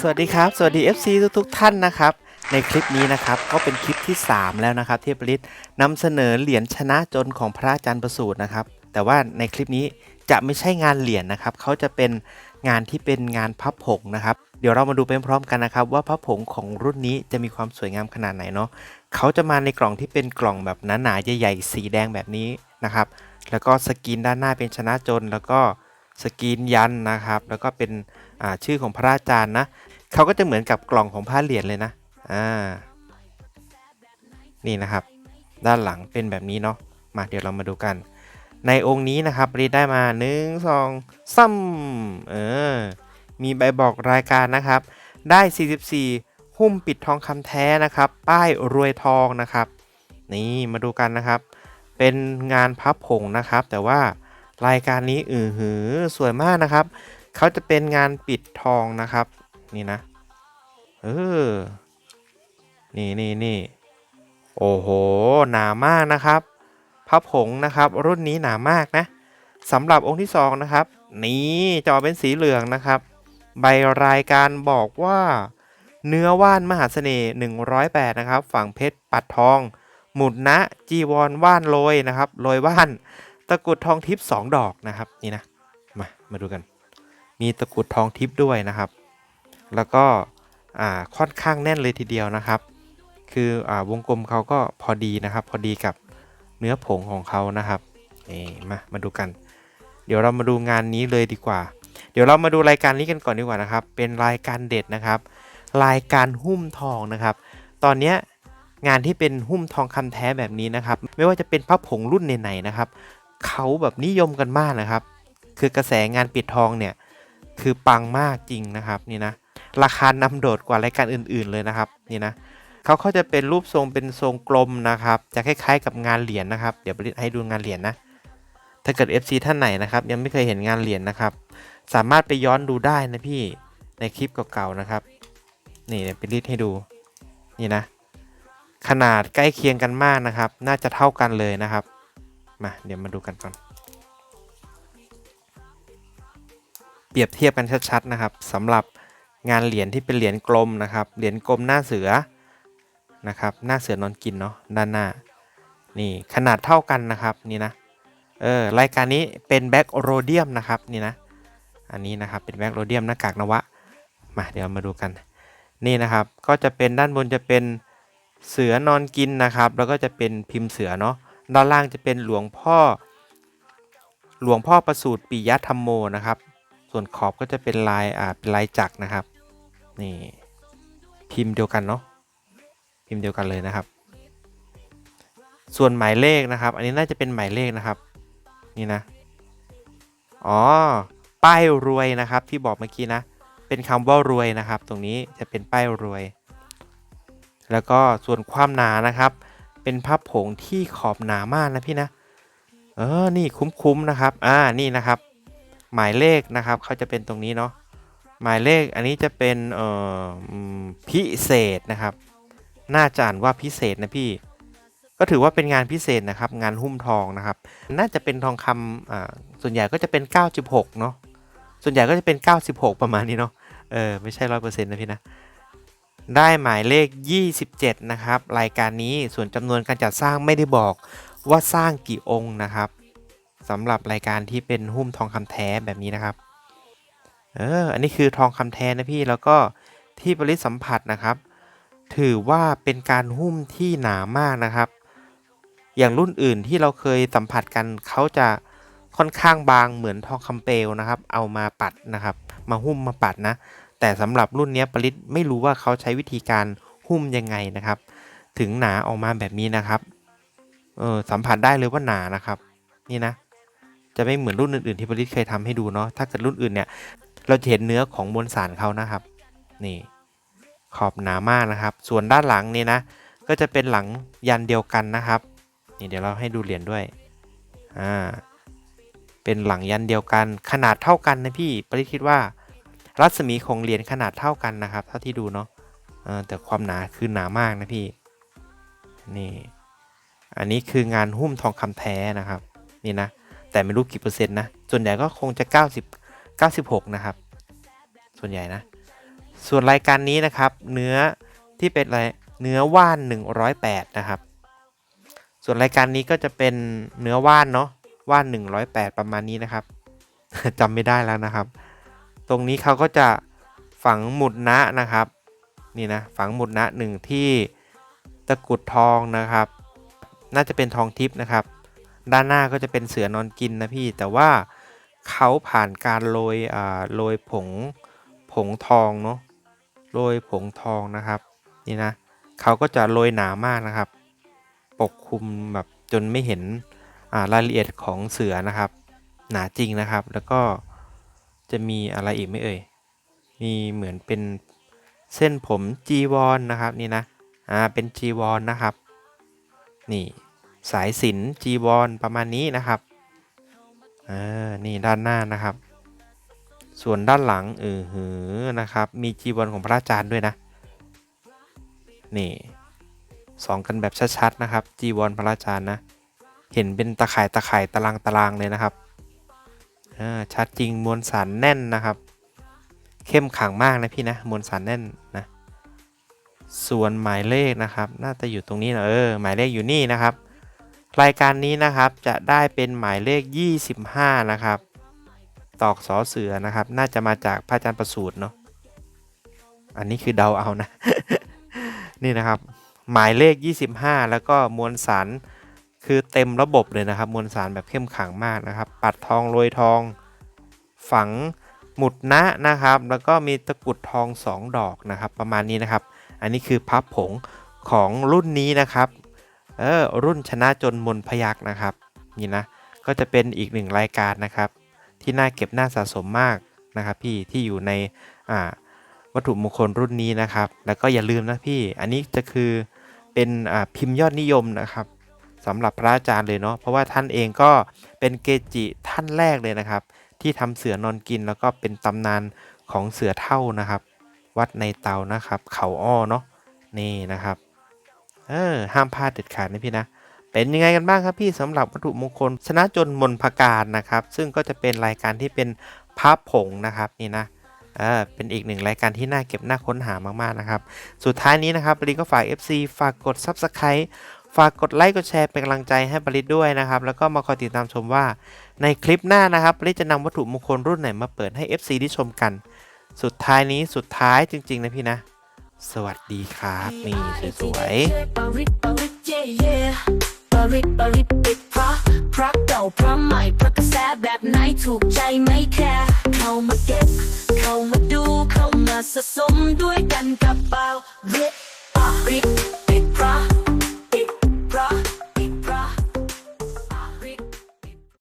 สวัสดีครับ สวัสดี FC ทุกทุกๆท่านนะครับ ในคลิปนี้นะครับก็เป็นคลิปที่ 3 แล้วนะครับที่ปริศนำเสนอเหรียญชนะจนของพระอาจารย์ประสูตรนะครับ แต่ว่าในคลิปนี้จะไม่ใช่งานเหรียญนะครับเขาจะเป็นงานที่เป็นงานพับผงนะครับ เดี๋ยวเรามาดูไปพร้อมกันนะครับ ว่าพับผงของรุ่นนี้จะมีความสวยงามขนาดไหนเนาะเขาจะมาในกล่องที่เป็นกล่องแบบหนาๆใหญ่ๆสีแดงแบบนี้นะครับ แล้วก็สกรีนด้านหน้าเป็นชนะจน แล้วก็สกรีนยันนะครับ แล้วก็เป็นชื่อของพระอาจารย์นะเขาก็จะเหมือนกับกล่องของผ้าเหรียญเลยนะอ่านี่นะครับ ด้านหลังเป็นแบบนี้เนาะมาเดี๋ยวเรามาดูกัน ในองค์นี้นะครับรีดได้มา 1 2ซ้ำเออมีใบบอกรายการนะครับ ได้ 44 หุ้มปิดทองคำแท้นะครับ ป้ายรวยทองนะครับ นี่มาดูกันนะครับ เป็นงานพับผงนะครับ แต่ว่ารายการนี้อือหือสวยมากนะครับเขาจะเป็นงานปิดทองนะครับ นี่นะเออนี่นี่นี่โอ้โห หนามากนะครับพับผงนะครับ รุ่นนี้หนามากนะสำหรับองค์ที่สองนะครับ นี่จอเป็นสีเหลืองนะครับ ใบรายการบอกว่า เนื้อว่านมหาเสน่ห์108 นะครับ ฝั่งเพชรปัดทอง หมุดนะจีวรว่านโรยนะครับโรยว่าน ตะกุดทองทิพย์2ดอกนะครับนี่นะมามาดูกัน มีตะกุดทองทิพย์ด้วยนะครับ แล้วก็อ่าค่อนข้างแน่นเลยทีเดียวนะครับ คืออ่าวงกลมเขาก็พอดีนะครับ พอดีกับเนื้อผงของเขานะครับนี่มามาดูกัน เดี๋ยวเรามาดูงานนี้เลยดีกว่า เดี๋ยวเรามาดูรายการนี้กันก่อนดีกว่านะครับ เป็นรายการเด็ดนะครับ รายการหุ้มทองนะครับ ตอนเนี้ย งานที่เป็นหุ้มทองคำแท้แบบนี้นะครับ ไม่ว่าจะเป็นพระผงรุ่นไหนๆนะครับเขาแบบนิยมกันมากนะครับ คือกระแสงานปิดทองเนี่ยคือปังมากจริงนะครับนี่นะราคานำโดดกว่ารายการอื่น ๆเลยนะครับนี่นะเขาเขาจะเป็นรูปทรงเป็นทรงกลมนะครับ จะคล้ายๆกับงานเหรียญนะครับ เดี๋ยวไปให้ดูงานเหรียญนะถ้าเกิด FC ท่านไหนนะครับ ยังไม่เคยเห็นงานเหรียญนะครับ สามารถไปย้อนดูได้นะพี่ในคลิปเก่าๆนะครับ นี่เดี๋ยวไปรีดให้ดูนี่นะ ขนาดใกล้เคียงกันมากนะครับ น่าจะเท่ากันเลยนะครับ มาเดี๋ยวมาดูกันก่อน เปรียบเทียบกันชัดๆนะครับสำหรับงานเหรียญที่เป็นเหรียญกลมนะครับ เหรียญกลมหน้าเสือนะครับ หน้าเสือนอนกินเนาะด้านหน้า นี่ขนาดเท่ากันนะครับนี่นะ เออรายการนี้เป็นแบ็กโรเดียมนะครับนี่นะ อันนี้นะครับเป็นแบ็กโรเดียมหน้ากากนวะ มาเดี๋ยวมาดูกัน นี่นะครับก็จะเป็นด้านบนจะเป็น เสือนอนกินนะครับ แล้วก็จะเป็นพิมพ์เสือเนาะด้านล่างจะเป็นหลวงพ่อ หลวงพ่อประสูติปิยธรรมโมนะครับ ส่วนขอบก็จะเป็นลายอ่าเป็นลายจักรนะครับนี่พิมพ์เดียวกันเนาะพิมพ์เดียวกันเลยนะครับ ส่วนหมายเลขนะครับ อันนี้น่าจะเป็นหมายเลขนะครับ นี่นะอ๋อป้ายรวยนะครับที่บอกเมื่อกี้นะ เป็นคำว่ารวยนะครับ ตรงนี้จะเป็นป้ายรวย แล้วก็ส่วนความหนานะครับ เป็นพับผงที่ขอบหนามากนะพี่นะ เออ นี่คุ้มๆนะครับ อ่า นี่นะครับ หมายเลขนะครับเขาจะเป็นตรงนี้เนาะ หมายเลขอันนี้จะเป็นเอ่อพิเศษนะครับ น่าจะอ่านว่าพิเศษนะพี่ ก็ถือว่าเป็นงานพิเศษนะครับ งานหุ้มทองนะครับ น่าจะเป็นทองคำอ่า ส่วนใหญ่ก็จะเป็น 96 เนาะ ส่วนใหญ่ก็จะเป็น 96 ประมาณนี้เนาะ เออ ไม่ใช่ร้อยเปอร์เซ็นต์นะพี่นะ ได้หมายเลข 27 นะครับ รายการนี้ส่วนจำนวนการจัดสร้างไม่ได้บอกว่าสร้างกี่องค์นะครับสำหรับรายการที่เป็นหุ้มทองคำแท้แบบนี้นะครับ เออ อันนี้คือทองคำแท้นะพี่ แล้วก็ที่บริษสัมผัสนะครับ ถือว่าเป็นการหุ้มที่หนามากนะครับ อย่างรุ่นอื่นที่เราเคยสัมผัสกันเขาจะค่อนข้างบางเหมือนทองคำเปลวนะครับ เอามาปัดนะครับ มาหุ้มมาปัดนะ แต่สำหรับรุ่นนี้ยปริศไม่รู้ว่าเขาใช้วิธีการหุ้มยังไงนะครับ ถึงหนาออกมาแบบนี้นะครับเออสัมผัสได้เลยว่าหนานะครับ นี่นะ จะไม่เหมือนรุ่นอื่นๆที่ปริศเคยทำให้ดูเนาะถ้าเกิดรุ่นอื่นเนี่ย เราจะเห็นเนื้อของมวลสารเขานะครับ นี่ ขอบหนามากนะครับ ส่วนด้านหลังนี่นะ ก็จะเป็นหลังยันเดียวกันนะครับ นี่เดี๋ยวเราให้ดูเหรียญด้วยอ่าเป็นหลังยันเดียวกันขนาดเท่ากันนะพี่ปริศคิดว่า รัศมีของเหรียญขนาดเท่ากันนะครับ เท่าที่ดูเนาะแต่ความหนาคือหนามากนะพี่นี่อันนี้คืองานหุ้มทองคำแท้นะครับนี่นะแต่ไม่รู้กี่เปอร์เซ็นต์นะส่วนใหญ่ก็คงจะ 90 96 นะครับ ส่วนใหญ่นะ ส่วนรายการนี้นะครับ เนื้อที่เป็นอะไรเนื้อว่าน 108 นะครับ ส่วนรายการนี้ก็จะเป็นเนื้อว่านเนาะว่าน 108 ประมาณนี้นะครับจำไม่ได้แล้วนะครับ ตรงนี้เขาก็จะฝังหมุดนะนะครับ นี่นะฝังหมุดนะหนึ่งที่ตะกุดทองนะครับ น่าจะเป็นทองทิพย์นะครับ ด้านหน้าก็จะเป็นเสือนอนกินนะพี่ แต่ว่าเขาผ่านการโรยอ่าโรยผงผงทองเนาะโรยผงทองนะครับ นี่นะเขาก็จะโรยหนามากนะครับ ปกคลุมแบบจนไม่เห็นอ่ารายละเอียดของเสือนะครับ หนาจริงนะครับ แล้วก็ จะมีอะไรอีกไม่เอ่ย มีเหมือนเป็นเส้นผมจีวรนนะครับนี่นะ อ่า เป็นจีวรนนะครับ นี่สายสิญจนจีวรประมาณนี้นะครับเออนี่ด้านหน้านะครับ ส่วนด้านหลังเออหือนะครับ มีจีวรของพระอาจารย์ด้วยนะ นี่สองกันแบบชัดๆนะครับ จีวรพระอาจารย์นะ เห็นเป็นตะข่ายตะข่ายตารางตารางเลยนะครับ ชัดจริงมวลสารแน่นนะครับ เข้มขังมากนะพี่นะมวลสารแน่นนะส่วนหมายเลขนะครับ น่าจะอยู่ตรงนี้นะเออหมายเลขอยู่นี่นะครับ รายการนี้นะครับจะได้เป็นหมายเลข 25 นะครับ ตอกสอเสือนะครับ น่าจะมาจากพระอาจารย์ประสูตรเนาะอันนี้คือเดาเอานะ นี่นะครับ หมายเลข 25 แล้วก็มวลสาร คือเต็มระบบเลยนะครับ มวลสารแบบเข้มขังมากนะครับ ปัดทองโรยทอง ฝังหมุดนะนะครับ แล้วก็มีตะกุดทอง 2 ดอกนะครับ ประมาณนี้นะครับ อันนี้คือพับผงของรุ่นนี้นะครับ เออรุ่นชนะจนมนพยักนะครับ นี่นะ ก็จะเป็นอีกหนึ่งรายการนะครับ ที่น่าเก็บน่าสะสมมากนะครับพี่ที่อยู่ในอ่าวัตถุมงคลรุ่นนี้นะครับ แล้วก็อย่าลืมนะพี่ อันนี้จะคือเป็นพิมพ์ยอดนิยมนะครับ สำหรับพระอาจารย์เลยเนาะเพราะว่าท่านเองก็เป็นเกจิท่านแรกเลยนะครับ ที่ทำเสือนอนกินแล้วก็เป็นตำนานของเสือเท่านะครับ วัดในเตานะครับ เขาอ้อเนาะนี่นะครับเออห้ามพลาดเด็ดขาดนะพี่นะ เป็นยังไงกันบ้างครับพี่สำหรับวัตถุมงคล ชนะจนมนพการนะครับ ซึ่งก็จะเป็นรายการที่เป็นภาพผงนะครับนี่นะเออเป็นอีกหนึ่งรายการที่น่าเก็บน่าค้นหามากๆนะครับ สุดท้ายนี้นะครับบริก็ฝาก FC ฝากกด Subscribe ฝากกดไลค์กดแชร์เป็นกำลังใจให้บริษด้วยนะครับ แล้วก็มาคอยติดตามชมว่าในคลิปหน้านะครับบริษจะนำวัตถุมงคลรุ่นไหนมาเปิดให้ FC ได้ชมกัน สุดท้ายนี้สุดท้ายจริง ๆ นะพี่นะ สวัสดีครับ นี่สวยริตปริตเย่เย่ปริตปริดพระพระเก่าพระใหม่พระกระแสแบบไหนถูกใจไม่แคร์เข้ามาเก็บ เข้ามาดูเข้ามาสะสมด้วยกันกับเบารียปริต